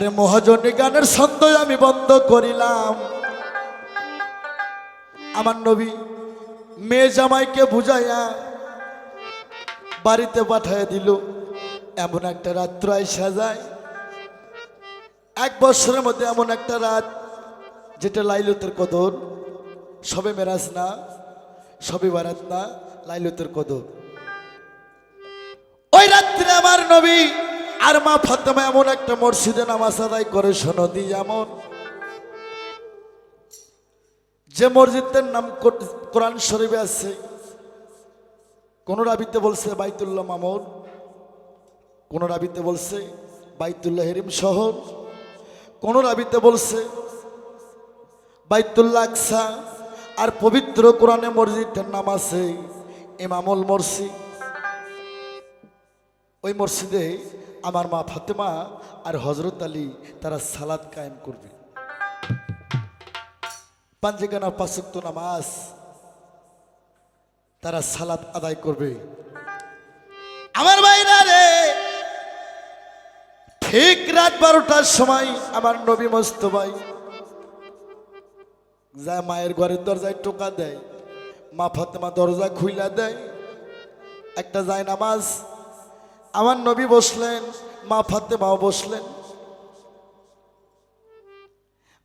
আরে মহাজনী গানের ছন্দ আমি বন্ধ করিলাম। আমার নবী মেয়ে জামাইকে বুঝাইয়া বাড়িতে পাঠাইয়া দিল। এমন একটা রাত্র আইসা যায়। এক বছরের মধ্যে এমন একটা রাত যেটা লাইলতের কদর। সবে মেরাজ না, সবে বারাত না, লাইলতের কদর। ওই রাত্রে আমার নবী আর মা ফাতেমা এমন একটা মসজিদে নামাজ আদায় করে সনদি যেমন। যে মসজিদের নাম কোরআন শরীফে আছে, কোন রাবিতে বলছে বাইতুল্লাহ মামুর কোন রাবিতে বলছে বাইতুল্লাহ হেরিম শহর, কোন রাবিতে বলছে বাইতুল্লাহ আকসা, আর পবিত্র কোরআনে মসজিদের নাম আছে ইমামুল মসজিদ ওই মসজিদে আমার মা ফাতেমা আর হজরত আলী, তারা সালাদ কায়েম করবে। পাঞ্জেগানা পাঁচক্ত নামাজ তারা সালাদ আদায় করবে। আমার বাইরা রে, ঠিক রাত বারোটার সময় আমার নবী মস্ত ভাই যা মায়ের ঘরের দরজায় টোকা দেয়, মা ফাতেমা দরজা খুইলা দেয়, একটা যায় নামাজ আমার নবী বসলেন, মা ফাতেমাও বসলেন।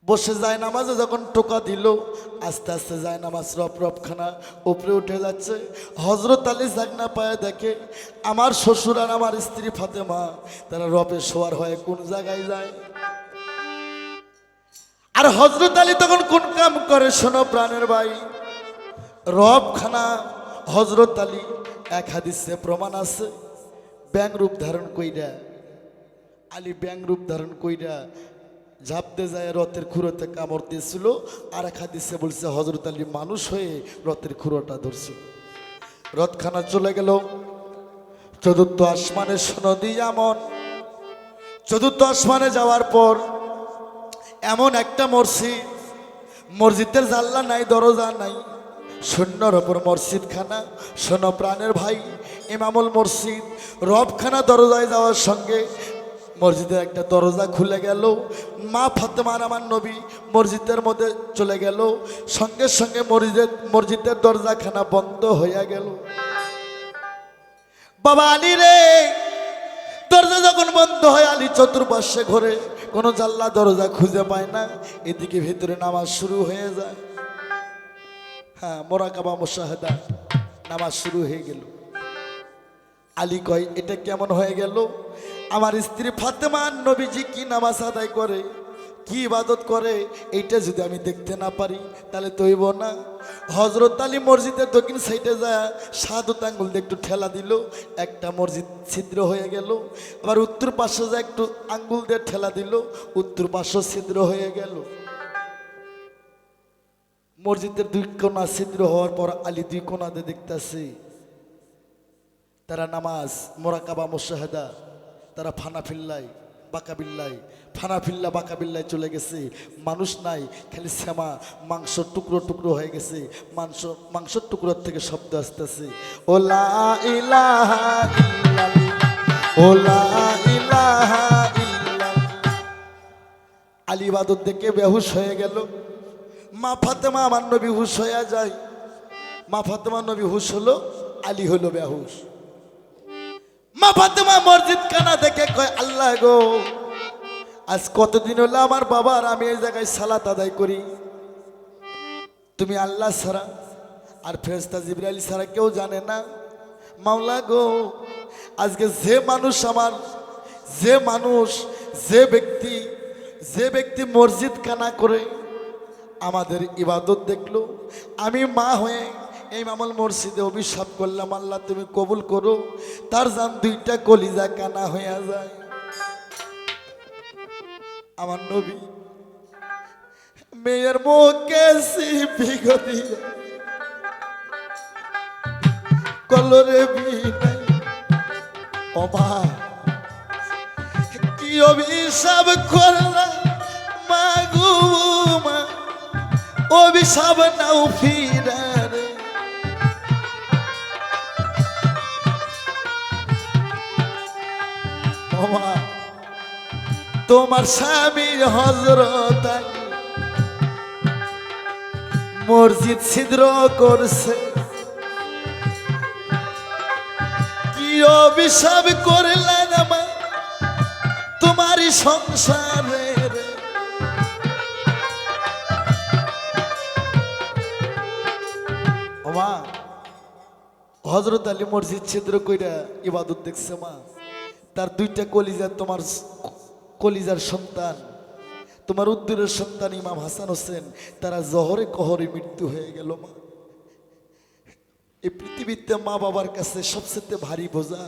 বসে যায় নামাজে, যখন টোকা দিল, আস্তে আস্তে যায় নামাজ রপ রপখানা উপরে উঠে যাচ্ছে। হজরত আলী জাগনা পায়ে দেখে, আমার শ্বশুর আর আমার স্ত্রী ফাতেমা, তারা রপে শোয়ার হয়ে কোন জায়গায় যায়? আর হজরত আলী তখন কোন কাম করে শোনো প্রাণের ভাই? রবখানা হজরত আলী, এক হাদিসে প্রমাণ আছে। ব্যাং রূপ ধারণ কইরা, আলী ব্যাং রূপ ধারণ কইরা ঝাপতে যায়, রথের খুঁড়োতে কামড় দিয়েছিল। আর এক হাদিসে বলছে হজরত আলী মানুষ হয়ে রথের খুঁড়োটা ধরছিল। রথখানা চলে গেল। চতুর্থ আসমানের সনদি এমন চতুর্থ আসমানে যাওয়ার পর এমন একটা মসজিদ, মসজিদের জানলা নাই, দরজা নাই শূন্যর ওপর মসজিদ খানা শোনো প্রাণের ভাই ইমামুল মসজিদ রবখানা দরজায় যাওয়ার সঙ্গে মসজিদের একটা দরজা খুলে গেল। মা ফাতেমার আমার নবী মসজিদের মধ্যে চলে গেল। সঙ্গে সঙ্গে মসজিদের মসজিদের দরজাখানা বন্ধ হইয়া গেল। বাবা আলী রে, দরজা যখন বন্ধ হয়, আলী চতুর্পাশে ঘরে কোনো জাল্লা দরজা খুঁজে পায় না। এদিকে ভিতরে নামাজ শুরু হয়ে যায়। হ্যাঁ মোরাকাবা মোশাহেদা, নামাজ শুরু হয়ে গেল। আলী কয়, এটা কেমন হয়ে গেল? আমার স্ত্রী ফাতেমা নবীজি কি নামাজ আদায় করে, কি ইবাদত করে, এইটা যদি আমি দেখতে না পারি, তাহলে তৈব না। হজরত আলী মসজিদের দক্ষিণ সাইডে যায় সাধুত আঙ্গুল দিয়ে একটু ঠেলা দিল, একটা মসজিদ ছিদ্র হয়ে গেল। আবার উত্তর পাশে যায় একটু আঙ্গুল দিয়ে ঠেলা দিল, উত্তর পাশে ছিদ্র হয়ে গেল। মসজিদের দুই কোনা ছিদ্র হওয়ার পর আলী দুই কোনাতে দেখতেছে তারা নামাজ, মোরাকাবা, মোশাহেদা, তারা ফানা ফিল্লাই বাকাবিল্লাই ফানা ফিল্লা বাকাবিল্লায় চলে গেছে। মানুষ নাই, খালি শ্যামা, মাংস টুকরো টুকরো হয়ে গেছে। মাংস, মাংসর টুকরোর থেকে শব্দ আসতেছে। ওলা ওলা ইলাহা। আলী দেখে বেহুশ হয়ে গেল। মা ফাতেমা আমার নবী হুশ হয়ে যায়। মা ফাতেমা নবী হুশ হলো, আলী হলো বেহুশ। মা ফাতেমা মসজিদ কানা দেখে কয়, আল্লাহ গো, আজ কতদিন হলো আমার বাবার আমি এই জায়গায় সালাত আদায় করি? তুমি আল্লাহ ছাড়া আর ফেরেস্তা জিবরাইল ছাড়া কেউ জানে না। মাওলা গো, আজকে যে মানুষ আমার, যে মানুষ, যে ব্যক্তি যে ব্যক্তি মসজিদ কানা করে আমাদের ইবাদত দেখল, আমি মা হয়ে মামল মসজিদে অভিশাপ করলাম, আল্লাহ তুমি কবুল করো। তার যান দুইটা কলিজা কানা হয়ে যায়। আমার নবী মেয়ের মুখে সিপি দিয়ে কলরে অবা, কি অভিশাপ করলা মাগু মা? অভিশাপ নাও ফিরারে ওমা তোমার স্বামী হজরত মসজিদ ছিদ্র করছে। কি অভিশাপ করলেন আমার তোমারই সংসারে হজরত আলী মসজিদ ছিদ্র কইরা ইবাদত দেখছে মা। তার দুইটা কলিজা তোমার কলিজার সন্তান, তোমার উদ্দুরের সন্তান ইমাম হাসান হোসেন, তারা জহরে কহরে মৃত্যু হয়ে গেল মা এই পৃথিবীতে মা বাবার কাছে সবচেয়ে ভারী বোঝা,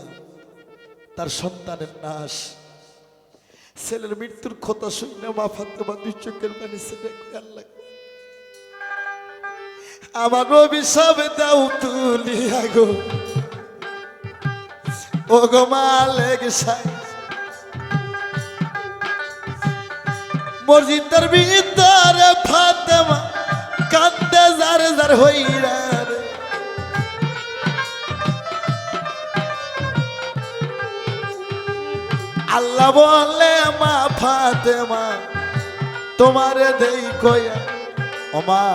তার সন্তানের নাশ ছেলের মৃত্যুর কথা শুনে মা ফাতেমা দুই চোখের পানি ছেলে আল্লাহ। আমার অভিশাপ দাও তুলিয়া গো ও গো মালেক মসজিদের ভিতরে ফাতেমা কান্দে জার জার হইরা। আল্লাহ বলে, মা ফাতেমা, তোমারে দেই কয়া ও মা,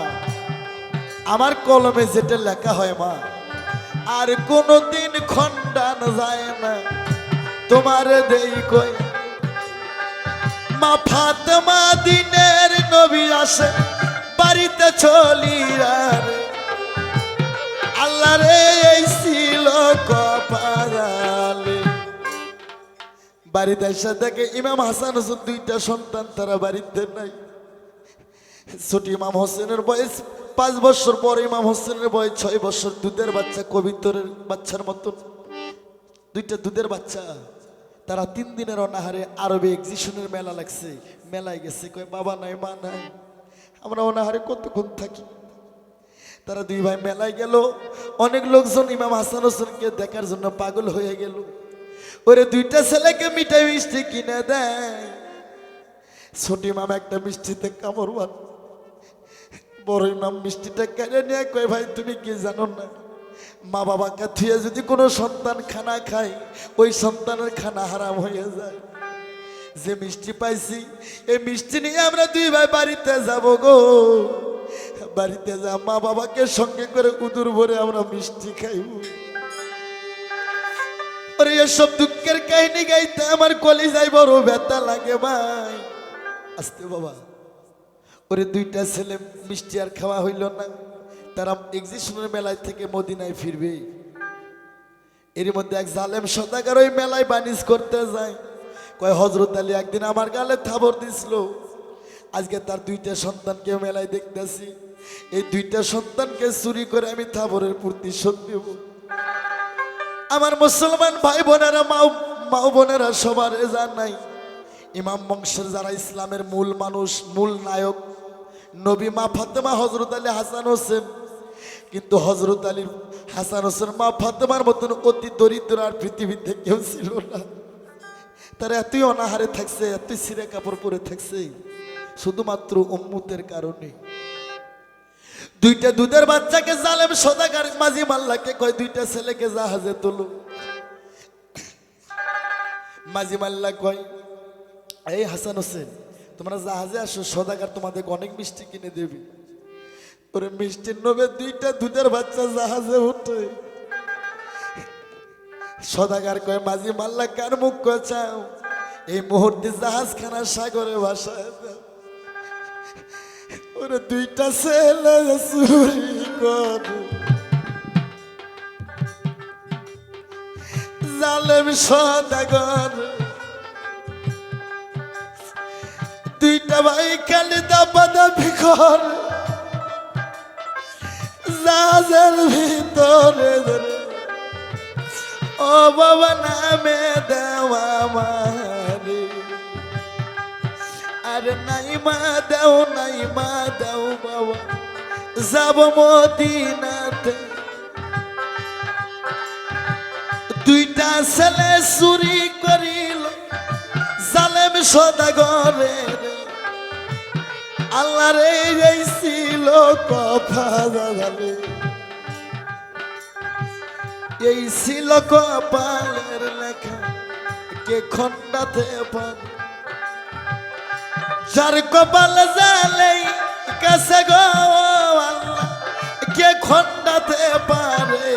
আমার কলমে যেটা লেখা হয় মা আর কোনোদিন খণ্ডান যায় না। তোমারে দেই কয়া মা ফাতেমা দিনের নবী আসে, বাড়িতে চলি আর। আল্লাহ রে এই ছিল কপালে বাড়িতে এসে দেখে ইমাম হাসান হোসেন দুইটা সন্তান তারা বাড়িতে নাই। ছোট ইমাম হোসেনের বয়স পাঁচ বছর পর ইমাম হোসেনের বয়স ছয় বছর। দুধের বাচ্চা, কবিতরের বাচ্চার মতন দুইটা দুধের বাচ্চা। তারা তিন দিনের অনাহারে আরবে এক্সিবিশনের মেলা লাগছে। মেলায় গেছে, কয়, বাবা নাই, মা নাই। আমরা অনাহারে কতক্ষণ থাকি? তারা দুই ভাই মেলায় গেল। অনেক লোকজন ইমাম হাসান হোসেনকে দেখার জন্য পাগল হয়ে গেল। ওরে দুইটা ছেলেকে মিঠাই মিষ্টি কিনে দেয়। ছোট ইমাম একটা মিষ্টিতে কামড় বান বড় ইমাম মিষ্টিটা কেড়ে নিয়ে কয়, ভাই, তুমি কি জানো না? মা বাবাকে থুয়ে যদি কোনো সন্তান খানা খায়, ওই সন্তানের খানা হারাম হয়ে যায়। যে মিষ্টি পাইছি, এই মিষ্টি নিয়ে আমরা দুই ভাই বাড়িতে যাব গো। বাড়িতে যা, মা বাবাকে সঙ্গে করে উদুর ভরে আমরা মিষ্টি খাইব। ওরে, এসব দুঃখের কাহিনী গাইতে আমার কলিজায় বড় ব্যথা লাগে ভাই। আসতে বাবা। ওরে দুইটা ছেলে মিষ্টি আর খাওয়া হইল না। তারা এক্সিবিশনের মেলায় থেকে মদিনায় ফিরবে। এর মধ্যে এক জালেম সদাগার ওই মেলায় বানিজ করতে যায়। কয় হজরত আলী একদিন আমার গালে থাবর দিছিল। আজকে তার দুইটা সন্তানকে মেলায় দেখতেছি। এই দুইটা সন্তানকে চুরি করে আমি থাবরের প্রতিশোধ দেব আমার মুসলমান ভাই বোনেরা মাও মাও বোনেরা সবার জানাই, ইমাম বংশের যারা ইসলামের মূল মানুষ, মূল নায়ক নবী মা ফাতেমা হজরত আলী হাসান হোসেন। কিন্তু হজরত আলীর হাসান হোসেন মা ফাতেমার মতন অতি দরিদ্র আর পৃথিবীতে কেউ ছিল না। তারা এতই অনাহারে থাকছে, এতই সিরে কাপড় পরে থাকছে, শুধুমাত্র উম্মুতের কারণে। দুইটা দুধের বাচ্চাকে জালেম সদাগার মাঝি মাল্লাকে কয়, দুইটা ছেলেকে জাহাজে তোলো। মাঝি মাল্লা কয়, এই হাসান হোসেন তোমরা জাহাজে আসো সদাগার তোমাদের অনেক মিষ্টি কিনে দেবে। ওরে মিষ্টির নবে দুইটা দুধের বাচ্চা জাহাজে উঠে। সদাগার কয়, মাঝি মাল্লা, কার মুখ কচাও? এই মুহূর্তে জাহাজ খানা সাগরে ভাসায় ওরে দুইটা ছেলে চুরি জালেম সদাগর। দুইটা ভাই খালি দাবা দাবি কর। জাহাজের ভিতরে ও বাবা, নামে দেওয়া মারে আর নাই মা দেও নাই মা দাও বাবা। যাব মদিনাতে। দুইটা ছেলে চুরি করিল। জালেম সদাগরে আল্লাহ রে এই ছিল কথা জালে এই ছিল কপালের লেখা, কে খন্ডাতে পারে যার কপাল জালেই কাছে গো আল্লাহ, কে খন্ডাতে পারে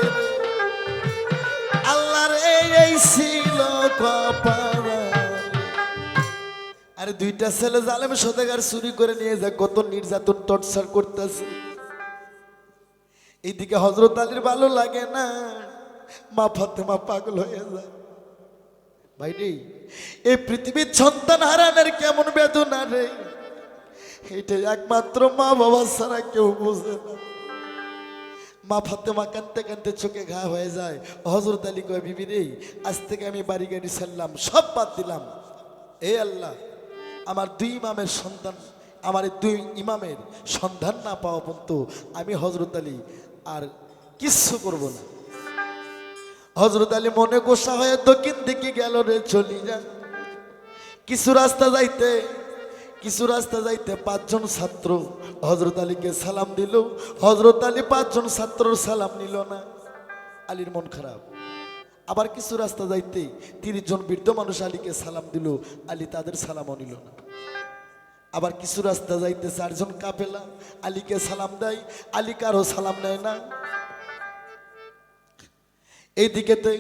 আল্লাহর এই ছিল কপাল আরে দুইটা ছেলে জালেম সদাগার চুরি করে নিয়ে যায়, কত নির্যাতন, টর্চার করতেছে। এইদিকে হজরত আলীর ভালো লাগে না। মা ফাতেমা পাগল হয়ে যায়। ভাই রে, এই পৃথিবীর সন্তান হারানোর কেমন বেদনা রে? এটা একমাত্র মা বাবা ছাড়া কেউ বোঝে না। মা ফাতেমা কানতে কানতে চোখে ঘা হয়ে যায়। হজরত আলী কয়, বিবি রে, আজ থেকে আমি বাড়ি গাড়ি ছাড়লাম, সব বাদ দিলাম। এ আল্লাহ আমার দুই ইমামের সন্তান, আমার দুই ইমামের সন্ধান না পাওয়া পর্যন্ত আমি হজরত আলী আর কিচ্ছু করব না। হজরত আলী মনে গোসা হয়ে দক্ষিণ দিকে গেল রে, চলি যা। কিছু রাস্তা যাইতে, কিছু রাস্তা যাইতে পাঁচজন ছাত্র হজরত আলীকে সালাম দিল। হজরত আলী পাঁচজন ছাত্রর সালাম নিল না। আলীর মন খারাপ। আবার কিছু রাস্তা যাইতে তিরিশ জন বৃদ্ধ মানুষ আলীকে সালাম দিল। আলী তাদের সালামও নিল না। আবার কিছু রাস্তা যাইতে চারজন কাপেলা আলীকে সালাম দেয়। আলী কারও সালাম নেয় না। এইদিকেতে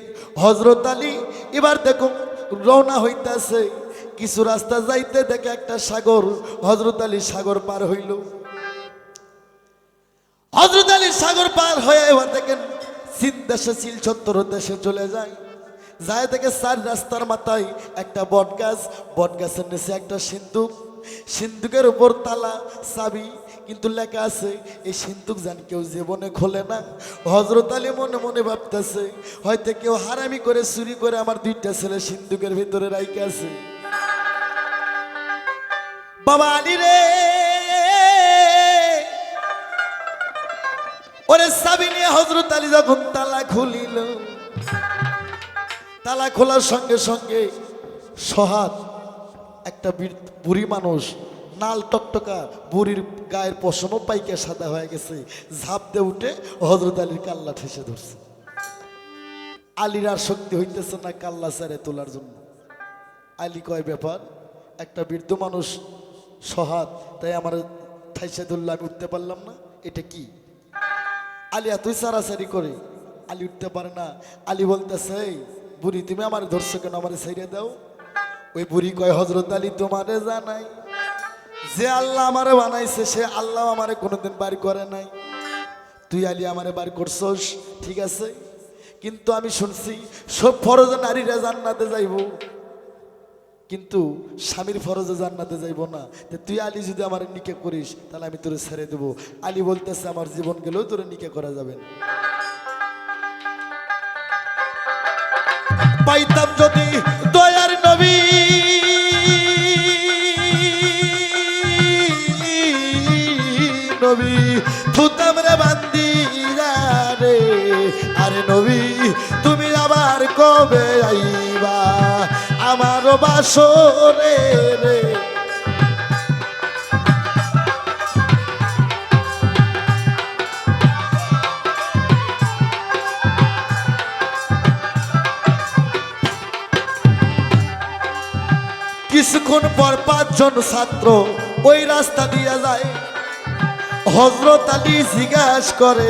হজরত আলী এবার দেখুন রওনা হইতেছে। কিছু রাস্তা যাইতে দেখে একটা সাগর হজরত আলী সাগর পার হইল। হজরত আলী সাগর পার হয়ে এবার দেখেন চীন দেশে শিলচত্তর দেশে চলে যায়। যায় দেখে চার রাস্তার মাথায় একটা বট গাছ, বট গাছের নিচে একটা সিন্ধুক। সিন্ধুকের উপর তালা, চাবি, কিন্তু লেখা আছে, এই সিন্ধুক জান কেউ জীবনে খোলে না। হজরত আলী মনে মনে ভাবতেছে, হয়তো কেউ হারামি করে, চুরি করে আমার দুইটা ছেলে সিন্ধুকের ভিতরে রাইকে আছে। বাবা আলী রে! ওরে সাবি নিয়ে হজরত আলী যখন তালা খুলিল, তালা খোলার সঙ্গে সঙ্গে সহাত একটা বুড়ি মানুষ, নাল টকটকা, বুড়ির গায়ের পশমও পাইকে সাদা হয়ে গেছে, ঝাঁপ দিয়ে উঠে হজরত আলীর কাল্লা ঠেসে ধরছে। আলীর আর শক্তি হইতেছে না কাল্লা সারে তোলার জন্য। আলী কয়, ব্যাপার, একটা বৃদ্ধ মানুষ সহাত তাই আমার ঠাইসে ধরলে আমি উঠতে পারলাম না, এটা কি? আলী এতই সারাসারি করে। আলী উঠতে পারে না। আলী বলতেছে "এই, বুড়ি তুমি আমার ধরছো কেন? আমার ছেড়ে দাও। ওই বুড়ি কয় হজরত আলী তোমারে জানাই। যে আল্লাহ আমারে বানাইছে সে আল্লাহ আমারে কোনোদিন বাড়ি করে নাই। তুই আলী আমারে বাড়ি করছস ঠিক আছে? কিন্তু আমি শুনছি সব ফরজ নারীরা জান্নাতে যাইব। কিন্তু স্বামীর ফরজে জান্নাতে যাইব না। তা তুই আলী যদি আমার নিকে করিস, তাহলে আমি তোরে ছেড়ে দেবো। আলী বলতেছে, আমার জীবন গেলেও তোরে নিকে করা যাবে না। পাইতাম যদি দয়ার নবী। নবী, থুতাম রে বান্দি রে। আরে নবী, তুমি আবার কবে আইবা আমার রে। কিছুক্ষণ পর পাঁচজন ছাত্র ওই রাস্তা দিয়ে যায়। হজরত আলী জিজ্ঞাস করে,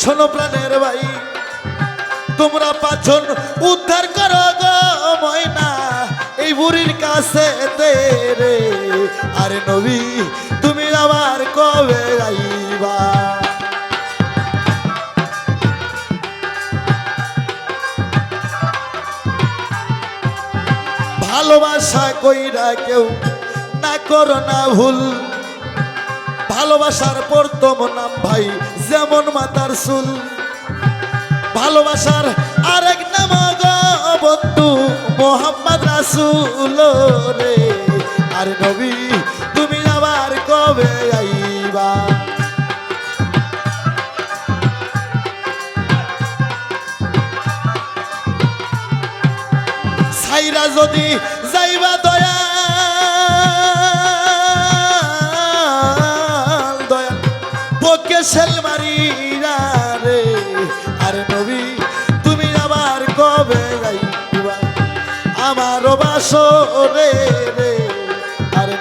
শোনো প্রাণের ভাই, তোমরা পাঁচজন উদ্ধার করো গো ময়না। এই বুড়ির কাছে আরে নবী, তুমি আবার কবে আইবা? ভালোবাসা কইরা কেউ না করো না ভুল। ভালোবাসার প্রথম নাম ভাই যেমন মাতার চুল। ভালোবাসার আরেক নাম বন্ধু। মোহাম্মদ রাসুল রে। আর নবী তুমি আবার কবে আইবা? সাইরা যদি যাইবা রে, আরে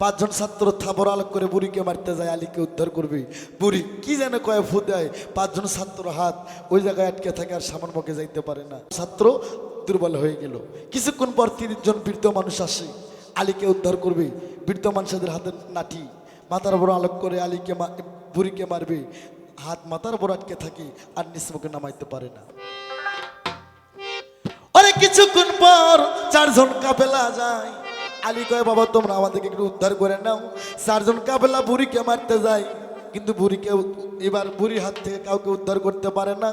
পাঁচজন ছাত্র থাবর আলোক করে বুড়িকে মারতে যায়, আলীকে উদ্ধার করবে। বুড়ি কি যেন কয়ে ফু দেয়, পাঁচজন ছাত্র হাত ওই জায়গায় আটকে থাকে আর সামান মুখে যাইতে পারে না। ছাত্র দুর্বল হয়ে গেল। কিছুক্ষণ পর জন বৃদ্ধ মানুষ আসে, আলীকে উদ্ধার করবে। বৃদ্ধ মানুষদের হাতে নাটি মাথার বড় আলোক করে আলীকে বুড়িকে মারবে। হাত মাথার বড় আটকে থাকে আর নিচ মুখে নামাইতে পারে না। অনেক কিছুক্ষণ পর চারজন কাপেলা যায়। আলী কয়, বাবা, তোমরা আমাদেরকে একটু উদ্ধার করে নাও। চারজন কাপেলা বুড়িকে মারতে যায়, কিন্তু বুড়িকে এবার বুড়ির হাত থেকে কাউকে উদ্ধার করতে পারে না।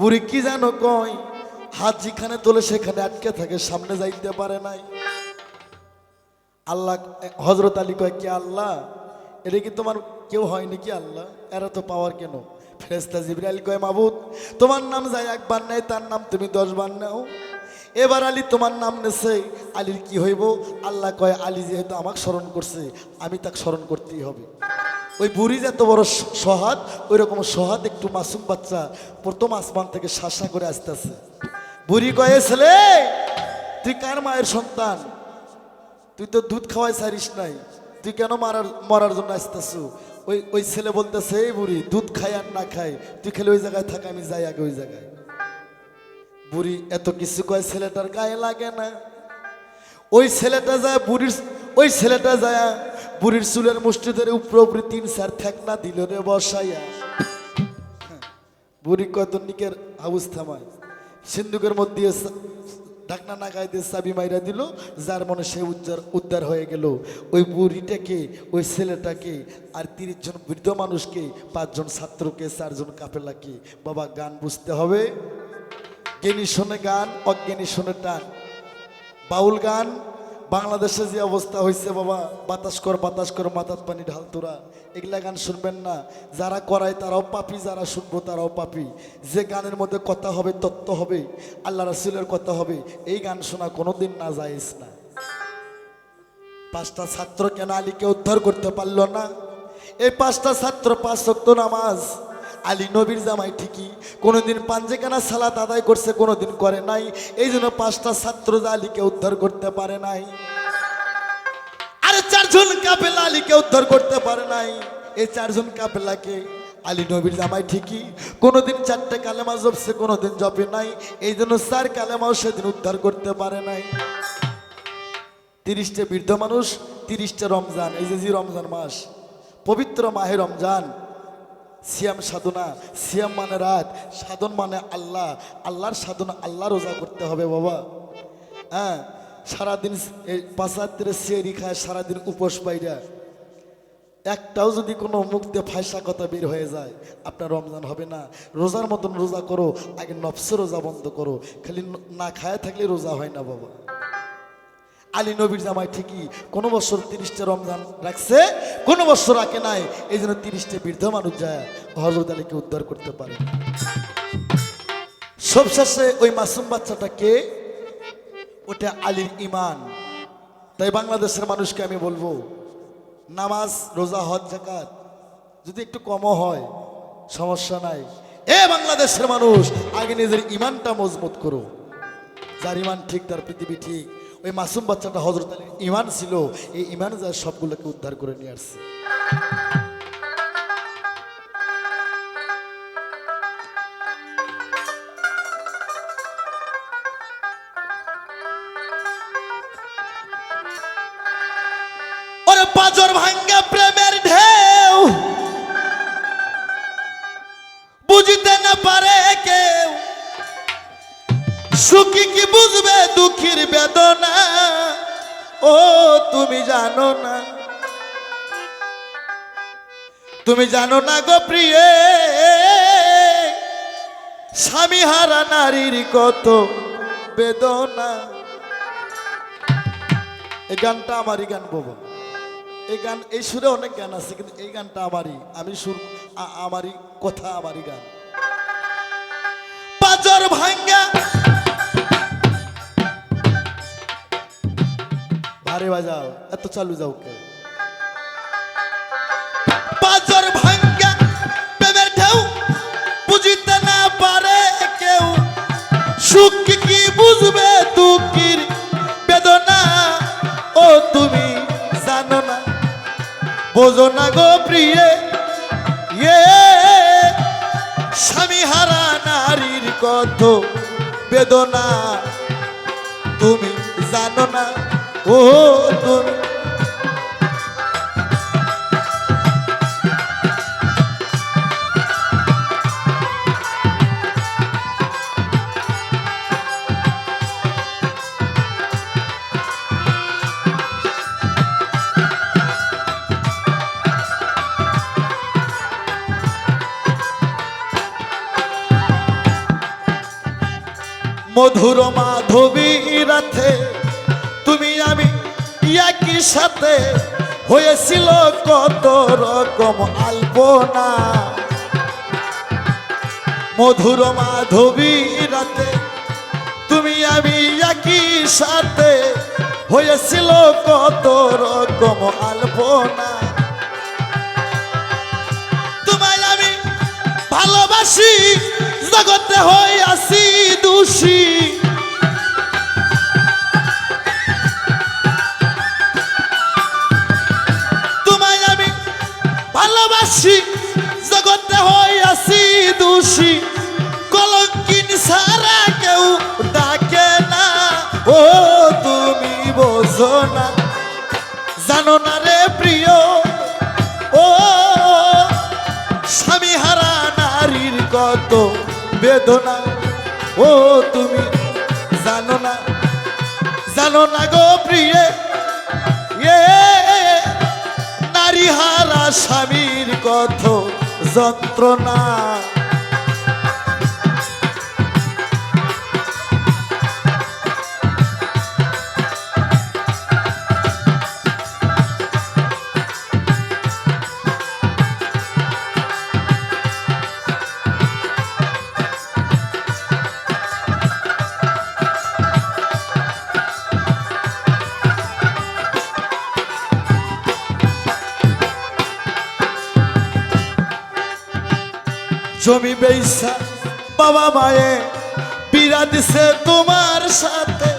বুড়ি কি জানো কয়, হাত যেখানে তোলে সেখানে আটকে থাকে, সামনে যাইতে পারে নাই। আল্লাহ হজরত আলী কয়, কি আল্লাহ? এটা কি তোমার কেউ হয় নাকি আল্লাহ? এরা তো পাওয়ার কেন? ফেরেস্তা জিবরাইল কয়, মাবুদ, তোমার নাম যায় একবার নেয়, তার নাম তুমি দশবার নাও। এবার আলী তোমার নাম নেছে, আলীর কি হইব? আল্লাহ কয়, আলী যেহেতু আমাকে স্মরণ করছে, আমি তাকে স্মরণ করতেই হবে। ওই বুড়ি এত বড় সহাদ ওই রকম সহাদ একটু মাসুম বাচ্চা প্রথম আসমান থেকে শাসা করে আসতেছে। বুড়ি কয়ে ছেলে, তুই কার মায়ের সন্তান? তুই তো দুধ খাওয়াই সারিস নাই। তুই কেন মারার মরার জন্য আসতেছ? ওই ওই ছেলে বলতেছে, এই বুড়ি, দুধ খাই আর না খাই, তুই খেলে ওই জায়গায় থাক, আমি যাই আগে ওই জায়গায়। বুড়ি এত কিছু কয়, ছেলেটার গায়ে লাগে না। ওই ছেলেটা যায় বুড়ির, ওই ছেলেটা যায় বুড়ির চুলের মুষ্টি ধরে উপরে তিন চার ঠেকনা দিল রে বসাইয়া। বুড়ি কত নিকের হাউস থামায়। সিন্ধুকের মধ্যে ঢাকনা নাগায় দিয়ে চাবি মাইরা দিল, যার মনে সে উদ্ধার উদ্ধার হয়ে গেল। ওই বুড়িটাকে, ওই ছেলেটাকে আর তিরিশ জন বৃদ্ধ মানুষকে, পাঁচজন ছাত্রকে, চারজন কাপেলাকে বাবা, গান বুঝতে হবে। জ্ঞানী শোনে গান, অজ্ঞানী শোনে টান। বাউল গান বাংলাদেশে যে অবস্থা হয়েছে বাবা, বাতাস কর বাতাস কর, মাথার পানি ঢাল তোরা। এগুলা গান শুনবেন না। যারা করায় তারাও পাপি, যারা শুনব তারাও পাপি। যে গানের মধ্যে কথা হবে, তত্ত্ব হবে, আল্লাহ রাসুলের কথা হবে, এই গান শোনা কোনোদিন না যায়স না। পাঁচটা ছাত্র কেন আলীকে উদ্ধার করতে পারল না? এই পাঁচটা ছাত্র পাঁচ শক্ত নামাজ আলী নবীর জামাই ঠিকই। কোনোদিন পাঞ্জেকানা সালাত আদায় করছে, কোনোদিন করে নাই। এই জন্য পাঁচটা ছাত্র আলীকে উদ্ধার করতে পারে নাই। আরে চারজন কাপেলা আলীকে উদ্ধার করতে পারে নাই। এই চারজন কাপেলাকে আলী নবীর জামাই ঠিকই। কোনোদিন চারটে কালেমা জপছে, কোনোদিন জপে নাই। এই জন্য চার কালেমাও সেদিন উদ্ধার করতে পারে নাই। তিরিশটা বৃদ্ধ মানুষ, তিরিশটা রমজান। এই যে যে রমজান মাস, পবিত্র মাহে রমজান। সিয়াম সাধনা, সিয়াম মানে রাত, সাধন মানে আল্লাহ। আল্লাহর সাধনা আল্লাহ রোজা করতে হবে বাবা। হ্যাঁ সারাদিন পাঁচাত্তরে সিয়ারি খায়, সারাদিন উপোস পাইরা। একটাও যদি কোনো দিয়ে ফায়সা কথা বের হয়ে যায়, আপনার রমজান হবে না। রোজার মতন রোজা করো, আগে নফসে রোজা বন্ধ করো। খালি না খায় থাকলে রোজা হয় না বাবা। আলী নবীর জামাই ঠিকই কোনো বছর তিরিশটা রমজান রাখছে, কোনো বছর রাখে নাই। এই জন্য তিরিশটা বৃদ্ধ মানুষ যায় হজরত আলীকে উদ্ধার করতে পারে। সবশেষে ওই মাসুম বাচ্চাটাকে ওটা আলীর ইমান। তাই বাংলাদেশের মানুষকে আমি বলব, নামাজ, রোজা, হজ জাকাত যদি একটু কমও হয়, সমস্যা নাই। এ বাংলাদেশের মানুষ, আগে নিজের ইমানটা মজবুত করো। যার ইমান ঠিক, তার পৃথিবী ঠিক। ওই মাসুম বাচ্চাটা হজরত ইমান ছিল, এই ইমান যা সবগুলোকে উদ্ধার করে নিয়ে আসছে। ঢেউ না পারে সুখী কি বুঝবে, দুঃখীর বেদনা? ও, তুমি জানো না। তুমি জানো না গো প্রিয়ে, স্বামী হারা নারীর কত বেদনা। এই গানটা আমারই গান বাবা এই গান, এই সুরে অনেক গান আছে, কিন্তু এই গানটা আমারই, আমি সুর আমারই, কথা আমারই গান। পাজর ভাঙ্গা ভারে বাজাও, এত চালু যাও কে? পাজর ভাঙ্গা, প্রেমের ঢেউ বুঝিতে না পারে কেউ। সুখ কি বুঝবে দুঃখীর বেদনা? ও তুমি জানো না, বোঝো না গো প্রিয়ে ইয়ে। স্বামী হারা নারীর কত বেদনা, তুমি জানো না। মধুর মাধবী রাতে তুমি আমি একই সাথে হয়েছিল কত রকম আলপনা। মধুর মাধবী রাতে তুমি আমি একই সাথে হয়েছিল কত রকম আলপনা। তোমায় আমি ভালোবাসি, জগতে হয়ে আসি দোষী। ভালোবাসি, জগতে হই আসি দোষী। কলঙ্কিন সারা কেউ ডাকে না। ও, তুমি বোঝো না। জানো না রে প্রিয়। ও, স্বামী হারা নারীর কত বেদনা। ও, তুমি জানো না। জানো না গো প্রিয়ে। হারা স্বামীর কথ যন্ত্রণা। জমি বেইসা, বাবা মায়ে বিরা দিছে তোমার সাথে।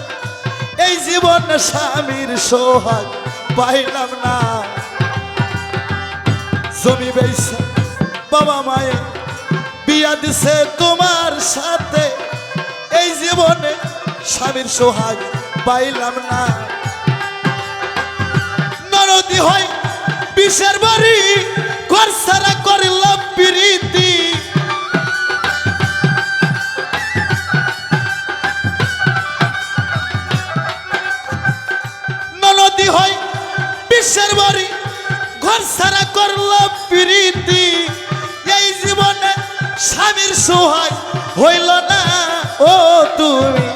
এই জীবন স্বামীর সোহাগ, পাইলাম না। জমি বেইসা, বাবা মায়ে বিয়া দিছে তোমার সাথে। এই জীবনে স্বামীর সোহাগ পাইলাম না। নরদি হয়, বিষের বাড়ি, ঘর সারা করিলাম প্রীতি। বিশ্বের বাড়ি, ঘর সারা করলাম প্রীতি। এই জীবনে স্বামীর সোহাগ হইল না। ও তুমি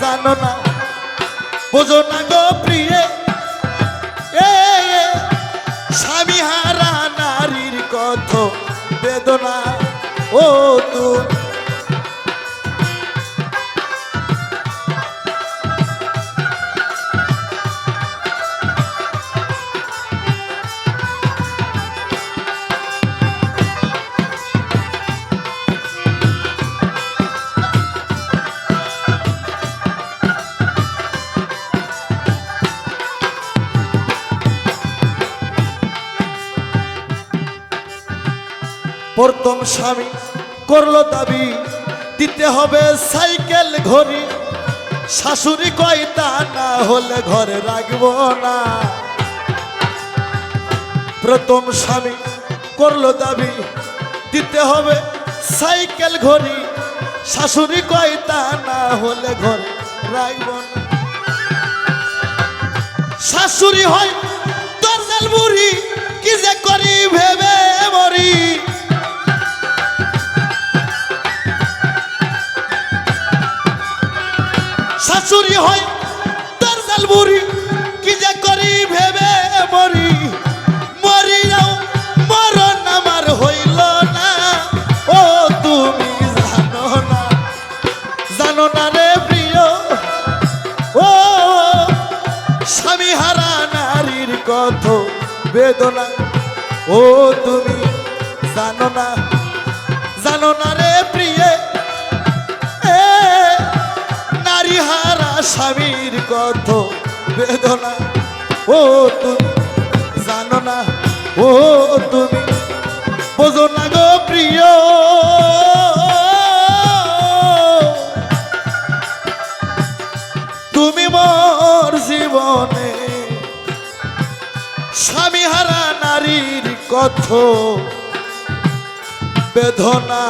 জানো না, বোঝো না গো প্রিয়ে। স্বামী হারা নারীর কত বেদনা। ও তুমি প্রথম স্বামী করল দাবি, দিতে হবে সাইকেল ঘড়ি। শাশুড়ি কয়, তা না হলে ঘরে রাখব না। প্রথম স্বামী করল দাবি, দিতে হবে সাইকেল ঘড়ি। শাশুড়ি কয়, তা না হলে ঘরে রাখব না। শাশুড়ি হয়, দরজাল বুড়ি, কি যে করি ভেবে মরি। শাশুড়ি হয় দরজাল বুড়ি কি যে করি ভেবে মরি। হইল না। ও, তুমি না, জানো না প্রিয়। ও বেদনা। ও, তুমি জানো না জানো না রে প্রিয়ে। নারী হারা স্বামীর কত বেদনা। ও তুমি জানো না, ও তুমি বোঝো না গো প্রিয়। তুমি মোর জীবনে স্বামী হারা নারীর কত বেদনা।